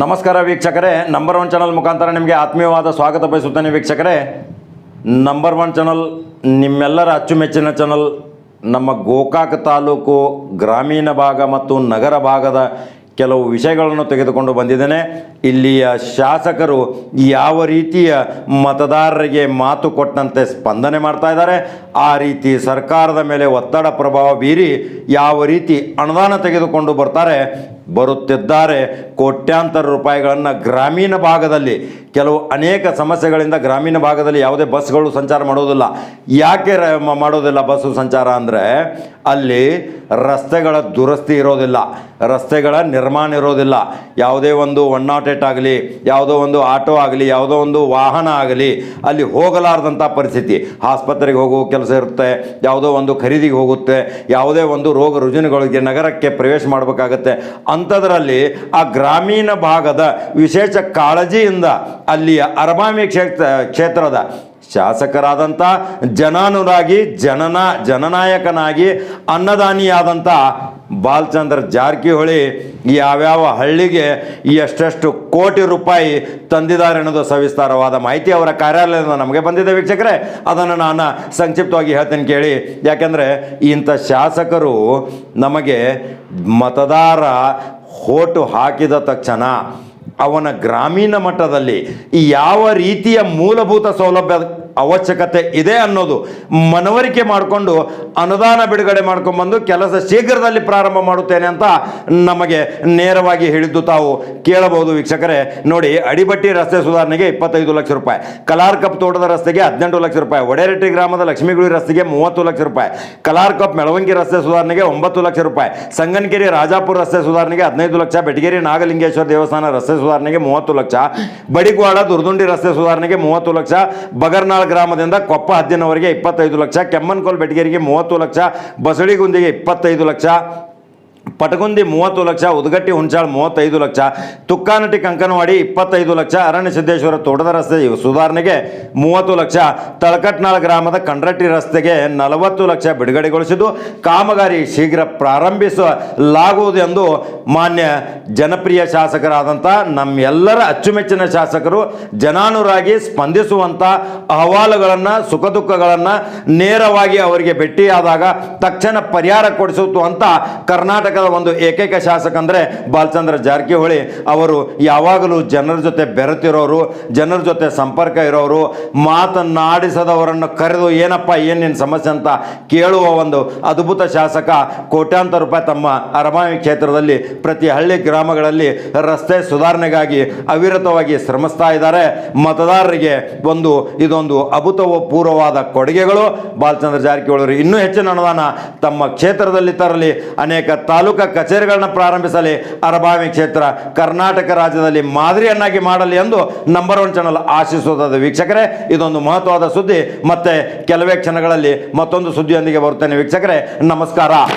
ನಮಸ್ಕಾರ ವೀಕ್ಷಕರೇ number one channel ಮುಖಾಂತರ ನಿಮಗೆ ಆತ್ಮೀಯವಾದ ಸ್ವಾಗತ ಬಯಸುತ್ತೇನೆ ವೀಕ್ಷಕರೇ. ನಂಬರ್ ಒನ್ ಚಾನಲ್ ನಿಮ್ಮೆಲ್ಲರ ಅಚ್ಚುಮೆಚ್ಚಿನ ಚಾನಲ್ ನಮ್ಮ ಗೋಕಾಕ್ ತಾಲೂಕು ಗ್ರಾಮೀಣ ಭಾಗ ಮತ್ತು ನಗರ ಭಾಗದ ಕೆಲವು ವಿಷಯಗಳನ್ನು ತೆಗೆದುಕೊಂಡು ಬಂದಿದ್ದೇನೆ. ಇಲ್ಲಿಯ ಶಾಸಕರು ಯಾವ ರೀತಿಯ ಮತದಾರರಿಗೆ ಮಾತು ಕೊಟ್ಟಂತೆ ಸ್ಪಂದನೆ ಮಾಡ್ತಾ ಇದ್ದಾರೆ. ಆ ರೀತಿ ಸರ್ಕಾರದ ಮೇಲೆ ಒತ್ತಡ ಪ್ರಭಾವ ಬೀರಿ ಯಾವ ರೀತಿ ಅನುದಾನ ತೆಗೆದುಕೊಂಡು ಬರ್ತಾರೆ ಬರುತ್ತಿದ್ದಾರೆ. ಕೋಟ್ಯಾಂತರ ರೂಪಾಯಿಗಳನ್ನು ಗ್ರಾಮೀಣ ಭಾಗದಲ್ಲಿ, ಕೆಲವು ಅನೇಕ ಸಮಸ್ಯೆಗಳಿಂದ ಗ್ರಾಮೀಣ ಭಾಗದಲ್ಲಿ ಯಾವುದೇ ಬಸ್ಗಳು ಸಂಚಾರ ಮಾಡೋದಿಲ್ಲ. ಯಾಕೆ ಮಾಡೋದಿಲ್ಲ ಬಸ್ಸು ಸಂಚಾರ ಅಂದರೆ, ಅಲ್ಲಿ ರಸ್ತೆಗಳ ದುರಸ್ತಿ ಇರೋದಿಲ್ಲ, ರಸ್ತೆಗಳ ನಿರ್ಮಾಣ ಇರೋದಿಲ್ಲ. ಯಾವುದೇ ಒಂದು ಒನ್ ನಾಟ್ ಏಟ್ ಆಗಲಿ, ಯಾವುದೋ ಒಂದು ಆಟೋ ಆಗಲಿ, ಯಾವುದೋ ಒಂದು ವಾಹನ ಆಗಲಿ, ಅಲ್ಲಿ ಹೋಗಲಾರ್ದಂಥ ಪರಿಸ್ಥಿತಿ. ಆಸ್ಪತ್ರೆಗೆ ಹೋಗುವ ಕೆಲಸ ಇರುತ್ತೆ, ಯಾವುದೋ ಒಂದು ಖರೀದಿಗೆ ಹೋಗುತ್ತೆ, ಯಾವುದೇ ಒಂದು ರೋಗ ರುಜಿನಗಳಿಗೆ ನಗರಕ್ಕೆ ಪ್ರವೇಶ ಮಾಡಬೇಕಾಗತ್ತೆ. ಅಂಥದ್ರಲ್ಲಿ ಆ ಗ್ರಾಮೀಣ ಭಾಗದ ವಿಶೇಷ ಕಾಳಜಿಯಿಂದ ಅಲ್ಲಿಯ ಅರಮಾಮಿ ಕ್ಷೇತ್ರ ಕ್ಷೇತ್ರದ ಶಾಸಕರಾದಂಥ ಜನಾನುರಾಗಿ, ಜನನ, ಜನನಾಯಕನಾಗಿ ಅನ್ನದಾನಿಯಾದಂಥ ಬಾಲಚಂದ್ರ ಜಾರಕಿಹೊಳಿ ಯಾವ್ಯಾವ ಹಳ್ಳಿಗೆ ಎಷ್ಟೆಷ್ಟು ಕೋಟಿ ರೂಪಾಯಿ ತಂದಿದ್ದಾರೆ ಅನ್ನೋದು ಸವಿಸ್ತಾರವಾದ ಮಾಹಿತಿ ಅವರ ಕಾರ್ಯಾಲಯದಿಂದ ನಮಗೆ ಬಂದಿದೆ ವೀಕ್ಷಕರೇ. ಅದನ್ನು ನಾನು ಸಂಕ್ಷಿಪ್ತವಾಗಿ ಹೇಳ್ತೀನಿ ಕೇಳಿ. ಯಾಕೆಂದರೆ ಇಂಥ ಶಾಸಕರು ನಮಗೆ ಮತದಾರ ಹೋಟು ಹಾಕಿದ ತಕ್ಷಣ ಅವನ ಗ್ರಾಮೀಣ ಮಟ್ಟದಲ್ಲಿ ಯಾವ ರೀತಿಯ ಮೂಲಭೂತ ಸೌಲಭ್ಯ ಅವಶ್ಯಕತೆ ಇದೆ ಅನ್ನೋದು ಮನವರಿಕೆ ಮಾಡಿಕೊಂಡು ಅನುದಾನ ಬಿಡುಗಡೆ ಮಾಡ್ಕೊಂಡ್ಬಂದು ಕೆಲಸ ಶೀಘ್ರದಲ್ಲಿ ಪ್ರಾರಂಭ ಮಾಡುತ್ತೇನೆ ಅಂತ ನಮಗೆ ನೇರವಾಗಿ ಹೇಳಿದ್ದು ತಾವು ಕೇಳಬಹುದು ವೀಕ್ಷಕರೇ. ನೋಡಿ, ಅಡಿಬಟ್ಟಿ ರಸ್ತೆ ಸುಧಾರಣೆಗೆ ಇಪ್ಪತ್ತೈದು ಲಕ್ಷ ರೂಪಾಯಿ, ಕಲಾರ್ ಕಪ್ ತೋಟದ ರಸ್ತೆಗೆ ಹದಿನೆಂಟು ಲಕ್ಷ ರೂಪಾಯಿ, ಒಡೆರೆಟ್ಟಿ ಗ್ರಾಮದ ಲಕ್ಷ್ಮೀಗುಳಿ ರಸ್ತೆಗೆ ಮೂವತ್ತು ಲಕ್ಷ ರೂಪಾಯಿ, ಕಲಾರ್ ಕಪ್ ಮೆಳವಂಗಿ ರಸ್ತೆ ಸುಧಾರಣೆಗೆ ಒಂಬತ್ತು ಲಕ್ಷ ರೂಪಾಯಿ, ಸಂಗನಕೆರೆ ರಾಜಾಪುರ ರಸ್ತೆ ಸುಧಾರಣೆಗೆ ಹದಿನೈದು ಲಕ್ಷ, ಬೆಟಗೇರಿ ನಾಗಲಿಂಗೇಶ್ವರ ದೇವಸ್ಥಾನ ರಸ್ತೆ ಸುಧಾರಣೆಗೆ ಮೂವತ್ತು ಲಕ್ಷ, ಬಡಿಗ್ವಾಡ ದುರ್ದುಂಡಿ ರಸ್ತೆ ಸುಧಾರಣೆಗೆ ಮೂವತ್ತು ಲಕ್ಷ, ಬಗರ್ನಾಳ್ ಗ್ರಾಮದಿಂದ ಕೊಪ್ಪ ಹದ್ದಿನವರೆಗೆ ಇಪ್ಪತ್ತೈದು ಲಕ್ಷ ಕೆಮ್ಮನ್ಕೋಲ್ ಬೆಟಗೇರಿಗೆ ಮೂವತ್ತು ಲಕ್ಷ ಬಸಳಿಗುಂದಿಗೆ ಇಪ್ಪತ್ತೈದು ಲಕ್ಷ. ಪಟಗುಂದಿ ಮೂವತ್ತು ಲಕ್ಷ, ಉದ್ಗಟ್ಟಿ ಹುಣಸಾಳ್ ಮೂವತ್ತೈದು ಲಕ್ಷ ತುಕ್ಕಾನಟಿ ಕಂಕನವಾಡಿ ಇಪ್ಪತ್ತೈದು ಲಕ್ಷ, ಅರಣ್ಯ ಸಿದ್ದೇಶ್ವರ ತೋಟದ ರಸ್ತೆ ಸುಧಾರಣೆಗೆ ಮೂವತ್ತು ಲಕ್ಷ, ತಳಕಟ್ನಾಳ ಗ್ರಾಮದ ಕಂಡ್ರಟ್ಟಿ ರಸ್ತೆಗೆ ನಲವತ್ತು ಲಕ್ಷ ಬಿಡುಗಡೆಗೊಳಿಸಿದ್ದು. ಕಾಮಗಾರಿ ಶೀಘ್ರ ಪ್ರಾರಂಭಿಸಲಾಗುವುದು ಎಂದು ಮಾನ್ಯ ಜನಪ್ರಿಯ ಶಾಸಕರಾದಂಥ ನಮ್ಮೆಲ್ಲರ ಅಚ್ಚುಮೆಚ್ಚಿನ ಶಾಸಕರು ಜನಾನುರಾಗಿ ಸ್ಪಂದಿಸುವಂಥ ಅಹವಾಲುಗಳನ್ನು, ಸುಖ ದುಃಖಗಳನ್ನು ನೇರವಾಗಿ ಅವರಿಗೆ ಭೇಟಿಯಾದಾಗ ತಕ್ಷಣ ಪರಿಹಾರ ಕೊಡಿಸುತ್ತು ಅಂತ ಕರ್ನಾಟಕದ ಒಂದು ಏಕೈಕ ಶಾಸಕ ಅಂದರೆ ಬಾಲಚಂದ್ರ ಜಾರಕಿಹೊಳಿ. ಅವರು ಯಾವಾಗಲೂ ಜನರ ಜೊತೆ ಬೆರೆತಿರೋರು, ಜನರ ಜೊತೆ ಸಂಪರ್ಕ ಇರೋರು ಮಾತನಾಡಿಸದವರನ್ನು ಕರೆದು, ಏನಪ್ಪ ಏನೇನು ಸಮಸ್ಯೆ ಅಂತ ಕೇಳುವ ಒಂದು ಅದ್ಭುತ ಶಾಸಕ ಕೋಟ್ಯಾಂತರ ರೂಪಾಯಿ ತಮ್ಮ ಅರಮಾವಿ ಕ್ಷೇತ್ರದಲ್ಲಿ ಪ್ರತಿ ಹಳ್ಳಿ ಗ್ರಾಮಗಳಲ್ಲಿ ರಸ್ತೆ ಸುಧಾರಣೆಗಾಗಿ ಅವಿರತವಾಗಿ ಶ್ರಮಿಸ್ತಾ ಇದ್ದಾರೆ. ಮತದಾರರಿಗೆ ಒಂದು, ಇದೊಂದು ಅಭೂತಪೂರ್ವವಾದ ಕೊಡುಗೆಗಳು. ಬಾಲಚಂದ್ರ ಜಾರಕಿಹೊಳಿ ಇನ್ನೂ ಹೆಚ್ಚಿನ ಅನುದಾನ ತಮ್ಮ ಕ್ಷೇತ್ರದಲ್ಲಿ ತರಲಿ. ಅನೇಕ ತಾಲೂಕಾ ಕಚೇರಿಗಳನ್ನ ಪ್ರಾರಂಭಿಸಲಿ. ಅರಬಾವಿ ಕ್ಷೇತ್ರ ಕರ್ನಾಟಕ ರಾಜ್ಯದಲ್ಲಿ ಮಾದರಿಯನ್ನಾಗಿ ಮಾಡಲಿ ಎಂದು ನಂಬರ್ ಒನ್ ಚಾನಲ್ ಆಶಿಸುವುದಾದ ವೀಕ್ಷಕರೇ, ಇದೊಂದು ಮಹತ್ವದ ಸುದ್ದಿ. ಮತ್ತೆ ಕೆಲವೇ ಕ್ಷಣಗಳಲ್ಲಿ ಮತ್ತೊಂದು ಸುದ್ದಿಯೊಂದಿಗೆ ಬರುತ್ತೇನೆ ವೀಕ್ಷಕರೇ. ನಮಸ್ಕಾರ.